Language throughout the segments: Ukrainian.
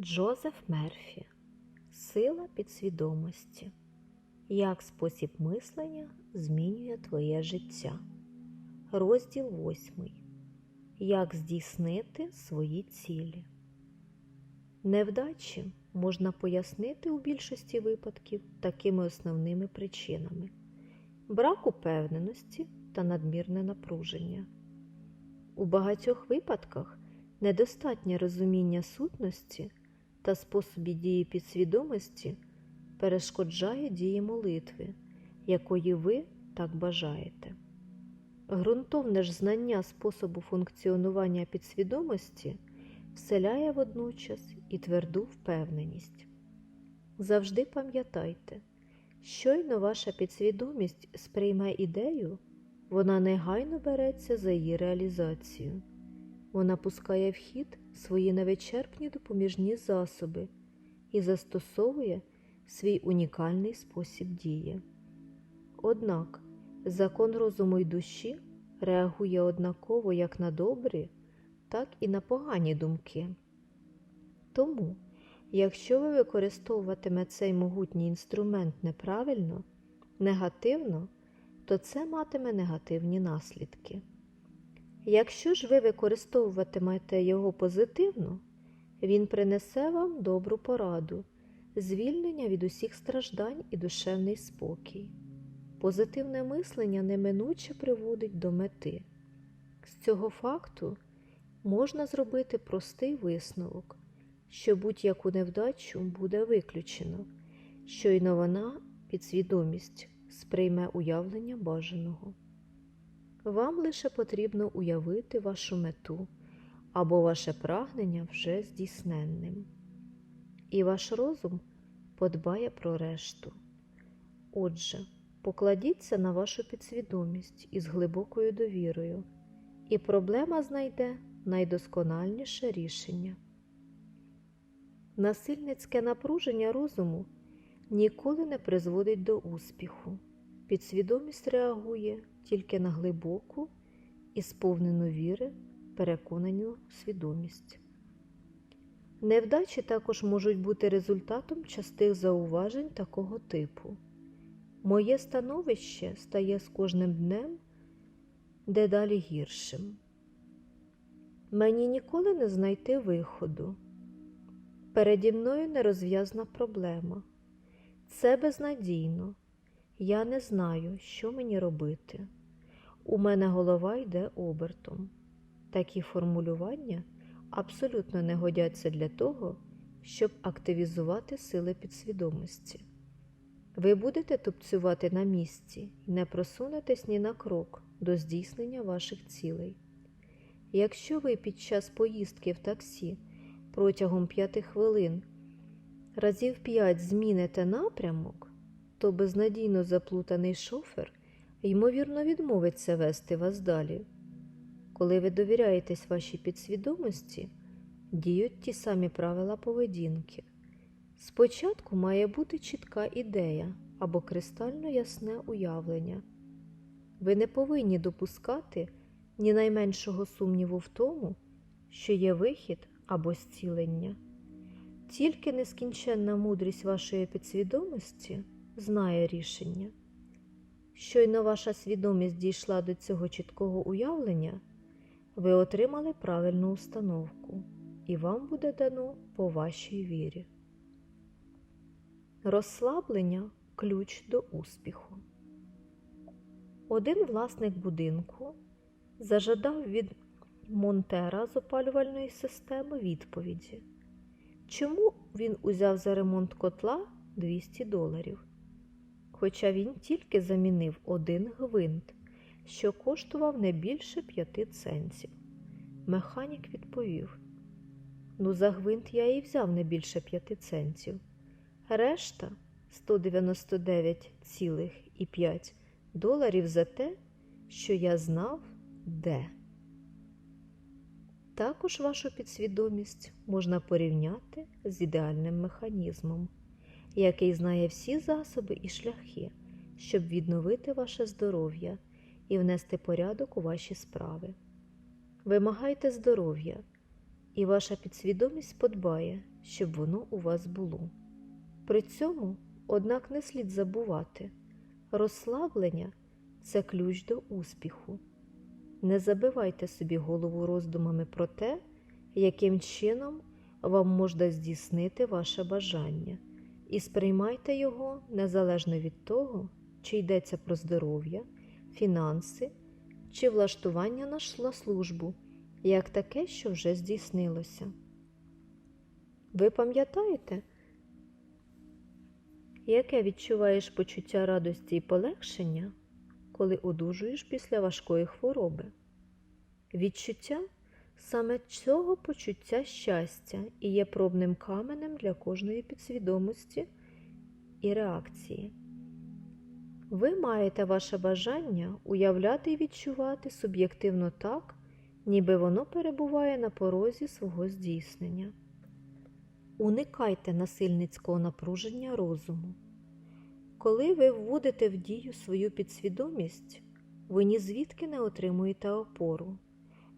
Джозеф Мерфі Сила підсвідомості. Як спосіб мислення змінює твоє життя. Розділ 8. Як здійснити свої цілі. Невдачі можна пояснити у більшості випадків такими основними причинами: брак упевненості та надмірне напруження. У багатьох випадках недостатнє розуміння сутності та способі дії підсвідомості перешкоджає дії молитви, якої ви так бажаєте. Грунтовне ж знання способу функціонування підсвідомості вселяє водночас і тверду впевненість. Завжди пам'ятайте, щойно ваша підсвідомість сприйме ідею, вона негайно береться за її реалізацію. Вона пускає в хід свої невичерпні допоміжні засоби і застосовує свій унікальний спосіб дії. Однак закон розуму й душі реагує однаково як на добрі, так і на погані думки. Тому, якщо ви використовуватиме цей могутній інструмент неправильно, негативно, то це матиме негативні наслідки. Якщо ж ви використовуватимете його позитивно, він принесе вам добру пораду, звільнення від усіх страждань і душевний спокій. Позитивне мислення неминуче приводить до мети. З цього факту можна зробити простий висновок, що будь-яку невдачу буде виключено, щойно вона підсвідомість сприйме уявлення бажаного. Вам лише потрібно уявити вашу мету або ваше прагнення вже здійсненним. І ваш розум подбає про решту. Отже, покладіться на вашу підсвідомість із глибокою довірою, і проблема знайде найдоскональніше рішення. Насильницьке напруження розуму ніколи не призводить до успіху. Підсвідомість реагує тільки на глибоку і сповнену віри, переконану свідомість. Невдачі також можуть бути результатом частих зауважень такого типу. Моє становище стає з кожним днем дедалі гіршим. Мені ніколи не знайти виходу. Переді мною нерозв'язна проблема. Це безнадійно. Я не знаю, що мені робити. У мене голова йде обертом. Такі формулювання абсолютно не годяться для того, щоб активізувати сили підсвідомості. Ви будете тупцювати на місці і не просунетесь ні на крок до здійснення ваших цілей. Якщо ви під час поїздки в таксі протягом п'яти хвилин разів п'ять зміните напрямок, то безнадійно заплутаний шофер ймовірно відмовиться вести вас далі. Коли ви довіряєтесь вашій підсвідомості, діють ті самі правила поведінки. Спочатку має бути чітка ідея або кристально ясне уявлення. Ви не повинні допускати ні найменшого сумніву в тому, що є вихід або зцілення. Тільки нескінченна мудрість вашої підсвідомості знає рішення. Щойно ваша свідомість дійшла до цього чіткого уявлення, ви отримали правильну установку, і вам буде дано по вашій вірі. Розслаблення ключ до успіху. Один власник будинку зажадав від Монтера з опалювальної системи відповіді, чому він узяв за ремонт котла 200 доларів, хоча він тільки замінив один гвинт, що коштував не більше 5 центів. Механік відповів: Ну, за гвинт я і взяв не більше 5 центів. Решта 199,5 доларів за те, що я знав, де. Також вашу підсвідомість можна порівняти з ідеальним механізмом, який знає всі засоби і шляхи, щоб відновити ваше здоров'я і внести порядок у ваші справи. Вимагайте здоров'я, і ваша підсвідомість подбає, щоб воно у вас було. При цьому, однак, не слід забувати, розслаблення це ключ до успіху. Не забивайте собі голову роздумами про те, яким чином вам можна здійснити ваше бажання, і сприймайте його незалежно від того, чи йдеться про здоров'я, фінанси чи влаштування на службу, як таке, що вже здійснилося. Ви пам'ятаєте, яке відчуваєш почуття радості і полегшення, коли одужуєш після важкої хвороби? Відчуття саме цього почуття щастя і є пробним каменем для кожної підсвідомості і реакції. Ви маєте ваше бажання уявляти і відчувати суб'єктивно так, ніби воно перебуває на порозі свого здійснення. Уникайте насильницького напруження розуму. Коли ви вводите в дію свою підсвідомість, ви ні звідки не отримуєте опору,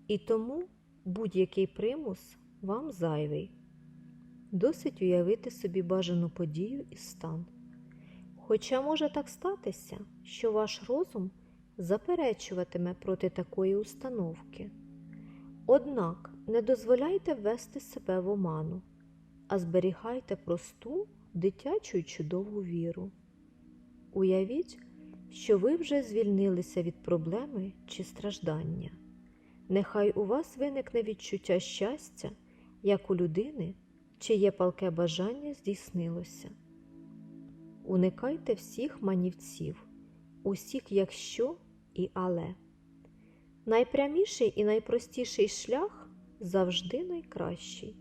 і тому будь-який примус вам зайвий. Досить уявити собі бажану подію і стан. Хоча може так статися, що ваш розум заперечуватиме проти такої установки. Однак не дозволяйте ввести себе в оману, а зберігайте просту, дитячу й чудову віру. Уявіть, що ви вже звільнилися від проблеми чи страждання. Нехай у вас виникне відчуття щастя, як у людини, чиє палке бажання здійснилося. Уникайте всіх манівців, усіх якщо і але. Найпряміший і найпростіший шлях завжди найкращий.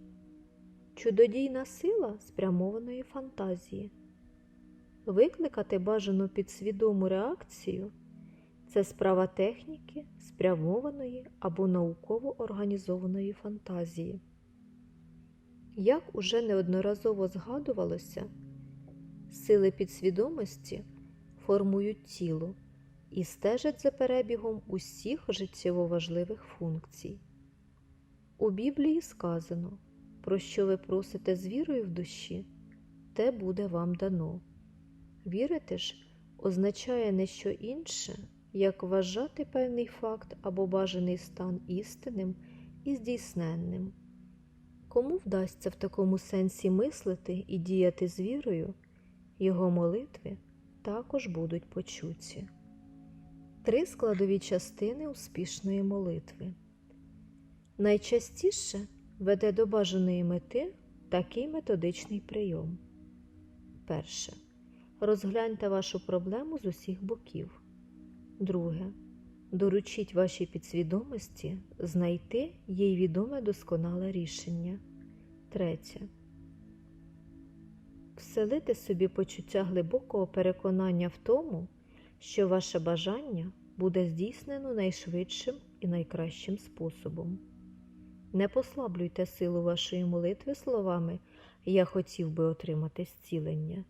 Чудодійна сила спрямованої фантазії. Викликати бажану підсвідому реакцію це справа техніки, спрямованої або науково організованої фантазії. Як уже неодноразово згадувалося, сили підсвідомості формують тіло і стежать за перебігом усіх життєво важливих функцій. У Біблії сказано, про що ви просите з вірою в душі, те буде вам дано. Вірити ж означає не що інше, як вважати певний факт або бажаний стан істинним і здійсненним. Кому вдасться в такому сенсі мислити і діяти з вірою, його молитви також будуть почуті. Три складові частини успішної молитви. Найчастіше веде до бажаної мети такий методичний прийом. Перше. Розгляньте вашу проблему з усіх боків. Друге. Доручіть вашій підсвідомості знайти їй відоме досконале рішення. Третє. Вселити собі почуття глибокого переконання в тому, що ваше бажання буде здійснено найшвидшим і найкращим способом. Не послаблюйте силу вашої молитви словами Я хотів би отримати зцілення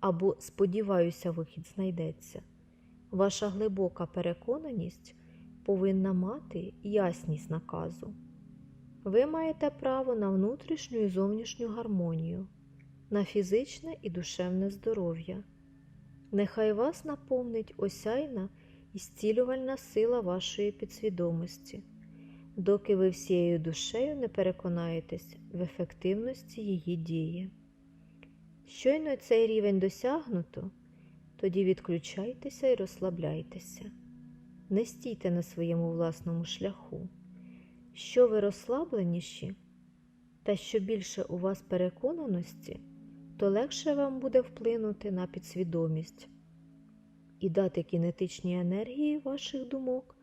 або Сподіваюся, вихід знайдеться. Ваша глибока переконаність повинна мати ясність наказу. Ви маєте право на внутрішню і зовнішню гармонію, на фізичне і душевне здоров'я. Нехай вас наповнить осяйна і зцілювальна сила вашої підсвідомості, доки ви всією душею не переконаєтесь в ефективності її дії. Щойно цей рівень досягнуто, тоді відключайтеся і розслабляйтеся, не стійте на своєму власному шляху. Що ви розслабленіші, та що більше у вас переконаності, то легше вам буде вплинути на підсвідомість і дати кінетичній енергії ваших думок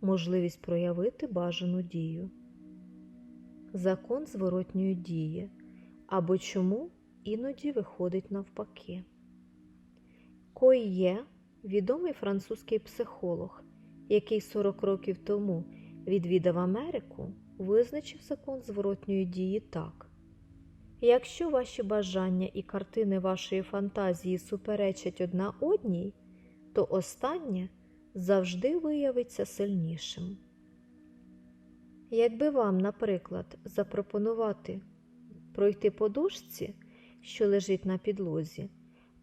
можливість проявити бажану дію. Закон зворотньої дії або чому іноді виходить навпаки. Койє відомий французький психолог, який 40 років тому відвідав Америку, визначив закон зворотньої дії так. Якщо ваші бажання і картини вашої фантазії суперечать одна одній, то останнє завжди виявиться сильнішим. Якби вам, наприклад, запропонувати пройти по дошці, що лежить на підлозі,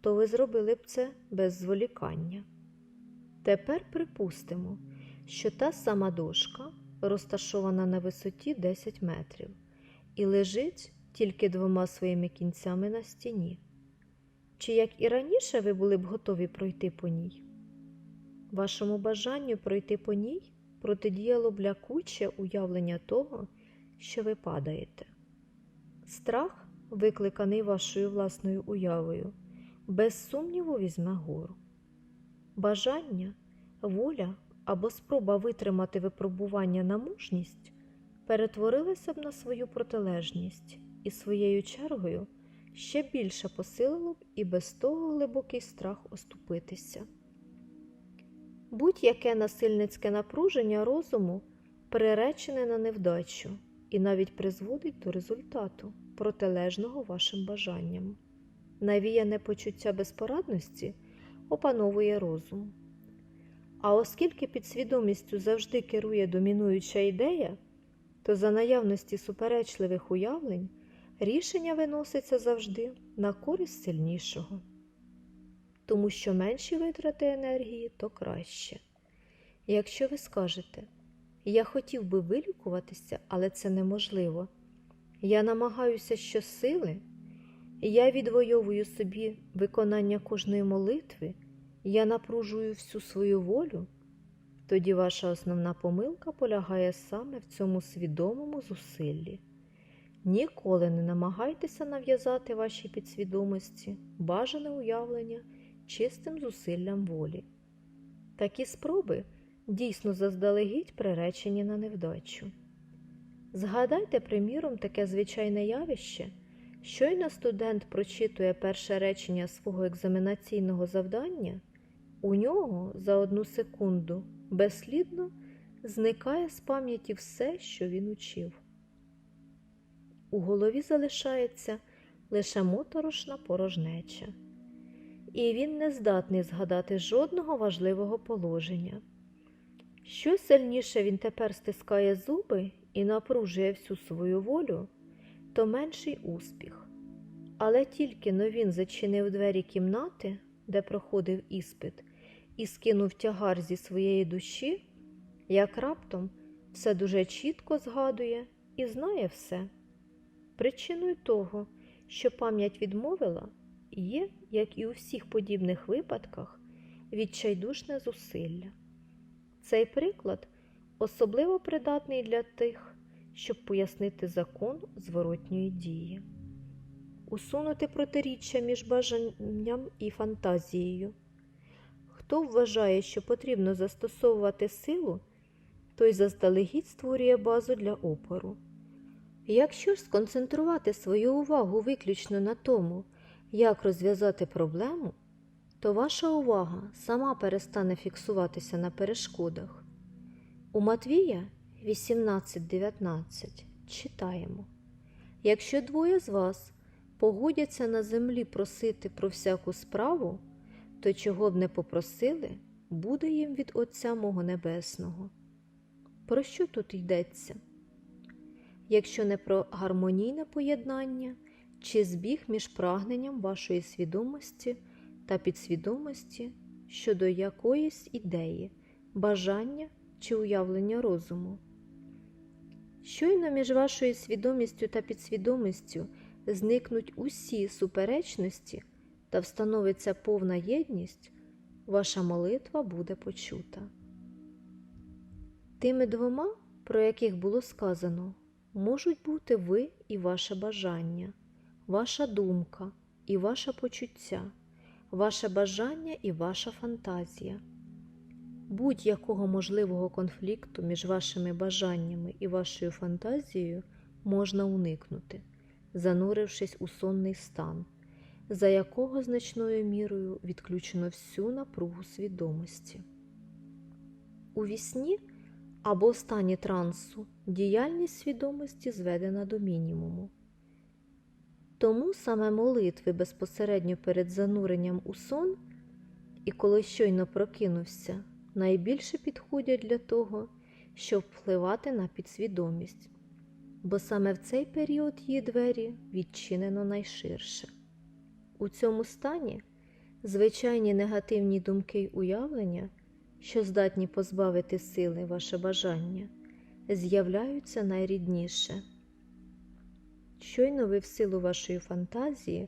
то ви зробили б це без зволікання. Тепер припустимо, що та сама дошка розташована на висоті 10 метрів і лежить тільки двома своїми кінцями на стіні. Чи як і раніше ви були б готові пройти по ній? Вашому бажанню пройти по ній протидіяло б лякуче уявлення того, що ви падаєте. Страх, викликаний вашою власною уявою, без сумніву візьме гору. Бажання, воля або спроба витримати випробування на мужність перетворилися б на свою протилежність і своєю чергою ще більше посилило б і без того глибокий страх оступитися. Будь-яке насильницьке напруження розуму приречене на невдачу і навіть призводить до результату, протилежного вашим бажанням. Навіяне почуття безпорадності опановує розум. А оскільки підсвідомістю завжди керує домінуюча ідея, то за наявності суперечливих уявлень рішення виноситься завжди на користь сильнішого. Тому що менші витрати енергії, то краще. Якщо ви скажете, я хотів би вилікуватися, але це неможливо. Я намагаюся щосили, я відвоюю собі виконання кожної молитви, я напружую всю свою волю, тоді ваша основна помилка полягає саме в цьому свідомому зусиллі. Ніколи не намагайтеся нав'язати вашій підсвідомості бажане уявлення чистим зусиллям волі. Такі спроби дійсно заздалегідь приречені на невдачу. Згадайте, приміром, таке звичайне явище, щойно студент прочитує перше речення свого екзаменаційного завдання, у нього за одну секунду безслідно зникає з пам'яті все, що він учив. У голові залишається лише моторошна порожнеча, і він не здатний згадати жодного важливого положення. Що сильніше він тепер стискає зуби і напружує всю свою волю, то менший успіх. Але тільки но він зачинив двері кімнати, де проходив іспит, і скинув тягар зі своєї душі, як раптом все дуже чітко згадує і знає все. Причиною того, що пам'ять відмовила, є, як і у всіх подібних випадках, відчайдушне зусилля. Цей приклад особливо придатний для тих, щоб пояснити закон зворотньої дії, усунути протиріччя між бажанням і фантазією. Хто вважає, що потрібно застосовувати силу, той заздалегідь створює базу для опору. Якщо ж сконцентрувати свою увагу виключно на тому, як розв'язати проблему, то ваша увага сама перестане фіксуватися на перешкодах. У Матвія 18.19 читаємо: Якщо двоє з вас погодяться на землі просити про всяку справу, то чого б не попросили, буде їм від Отця мого Небесного. Про що тут йдеться? Якщо не про гармонійне поєднання чи збіг між прагненням вашої свідомості та підсвідомості щодо якоїсь ідеї, бажання чи уявлення розуму. Щойно між вашою свідомістю та підсвідомістю зникнуть усі суперечності та встановиться повна єдність, ваша молитва буде почута. Тими двома, про яких було сказано, можуть бути ви і ваше бажання, ваша думка і ваше почуття, ваше бажання і ваша фантазія. Будь-якого можливого конфлікту між вашими бажаннями і вашою фантазією можна уникнути, занурившись у сонний стан, за якого значною мірою відключено всю напругу свідомості. У вісні або стані трансу діяльність свідомості зведена до мінімуму. Тому саме молитви безпосередньо перед зануренням у сон і коли щойно прокинувся, найбільше підходять для того, щоб впливати на підсвідомість, бо саме в цей період її двері відчинено найширше. У цьому стані звичайні негативні думки й уявлення, що здатні позбавити сили ваше бажання, з'являються найрідніше. Щойно ви в силу вашої фантазії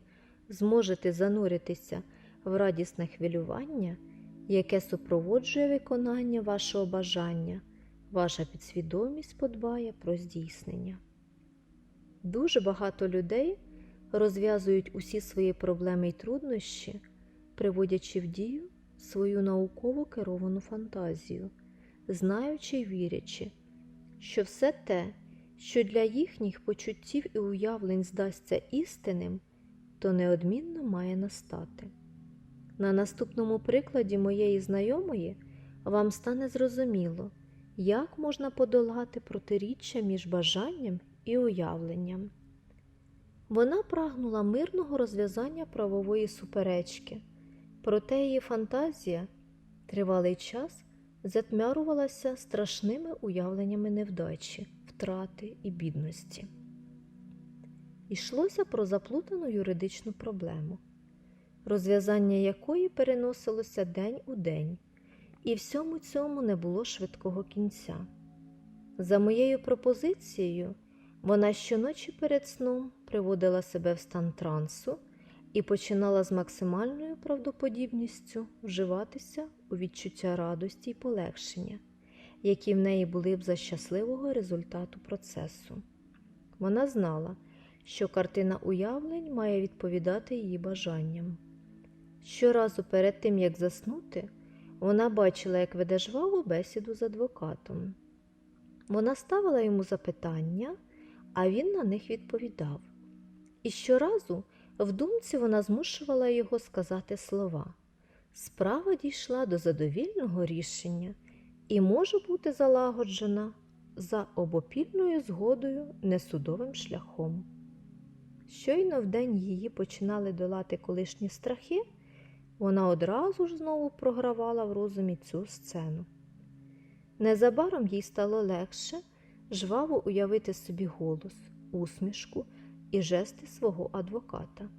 зможете зануритися в радісне хвилювання, яке супроводжує виконання вашого бажання, ваша підсвідомість подбає про здійснення. Дуже багато людей розв'язують усі свої проблеми й труднощі, приводячи в дію свою науково керовану фантазію, знаючи й вірячи, що все те, що для їхніх почуттів і уявлень здасться істинним, то неодмінно має настати. На наступному прикладі моєї знайомої вам стане зрозуміло, як можна подолати протиріччя між бажанням і уявленням. Вона прагнула мирного розв'язання правової суперечки, проте її фантазія тривалий час затьмярувалася страшними уявленнями невдачі, втрати і бідності. Йшлося про заплутану юридичну проблему, розв'язання якої переносилося день у день, і всьому цьому не було швидкого кінця. За моєю пропозицією, вона щоночі перед сном приводила себе в стан трансу і починала з максимальною правдоподібністю вживатися у відчуття радості й полегшення, які в неї були б за щасливого результату процесу. Вона знала, що картина уявлень має відповідати її бажанням. Щоразу перед тим, як заснути, вона бачила, як веде жваву бесіду з адвокатом. Вона ставила йому запитання, а він на них відповідав. І щоразу в думці вона змушувала його сказати слова. Справа дійшла до задовільного рішення і може бути залагоджена за обопільною згодою несудовим шляхом. Щойно вдень її починали долати колишні страхи, вона одразу ж знову програвала в розумі цю сцену. Незабаром їй стало легше жваво уявити собі голос, усмішку і жести свого адвоката.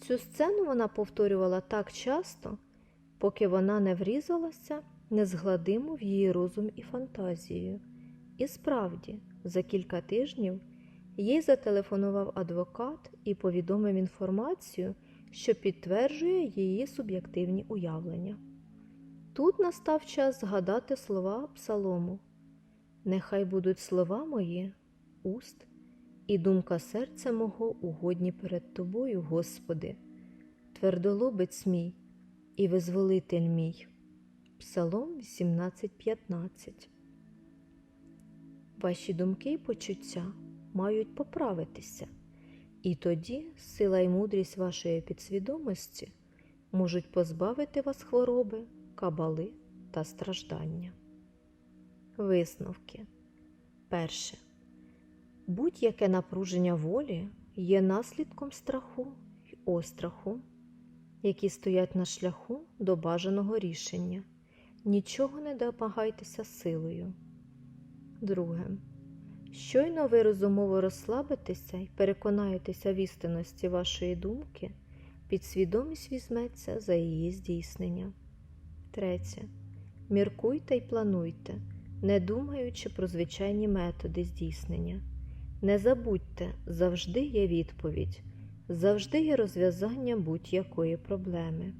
Цю сцену вона повторювала так часто, поки вона не врізалася незгладимо в її розум і фантазію. І справді, за кілька тижнів їй зателефонував адвокат і повідомив інформацію, що підтверджує її суб'єктивні уявлення. Тут настав час згадати слова псалому. Нехай будуть слова мої, уст, і думка серця мого угодні перед Тобою, Господи, твердолобець мій і визволитель мій. Псалом 18.15 Ваші думки і почуття мають поправитися, і тоді сила і мудрість вашої підсвідомості можуть позбавити вас хвороби, кабали та страждання. Висновки. Перше. Будь-яке напруження волі є наслідком страху й остраху, які стоять на шляху до бажаного рішення. Нічого не домагайтеся силою. Друге. Щойно ви розумово розслабитеся і переконаєтеся в істинності вашої думки, підсвідомість візьметься за її здійснення. Третє. Міркуйте й плануйте, не думаючи про звичайні методи здійснення. Не забудьте, завжди є відповідь, завжди є розв'язання будь-якої проблеми.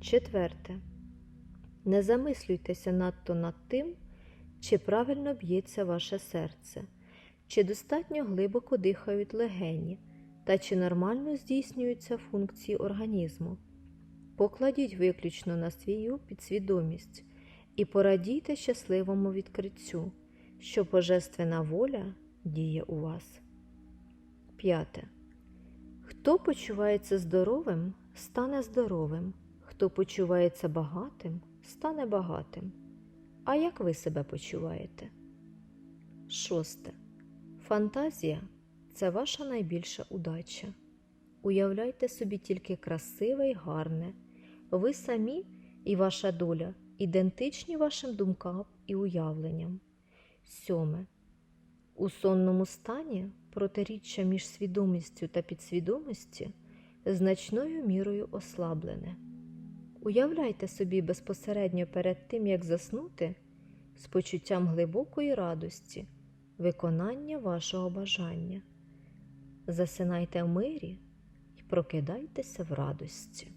Четверте. Не замислюйтеся надто над тим, чи правильно б'ється ваше серце, чи достатньо глибоко дихають легені, та чи нормально здійснюються функції організму. Покладіть виключно на свою підсвідомість і порадійте щасливому відкриттю, що божественна воля діє у вас. П'яте. Хто почувається здоровим, стане здоровим, хто почувається багатим, стане багатим. А як ви себе почуваєте? Шосте. Фантазія це ваша найбільша удача. Уявляйте собі тільки красиве й гарне. Ви самі і ваша доля ідентичні вашим думкам і уявленням. Сьоме. У сонному стані протиріччя між свідомістю та підсвідомості значною мірою ослаблене. Уявляйте собі безпосередньо перед тим, як заснути, з почуттям глибокої радості, виконання вашого бажання. Засинайте в мирі і прокидайтеся в радості.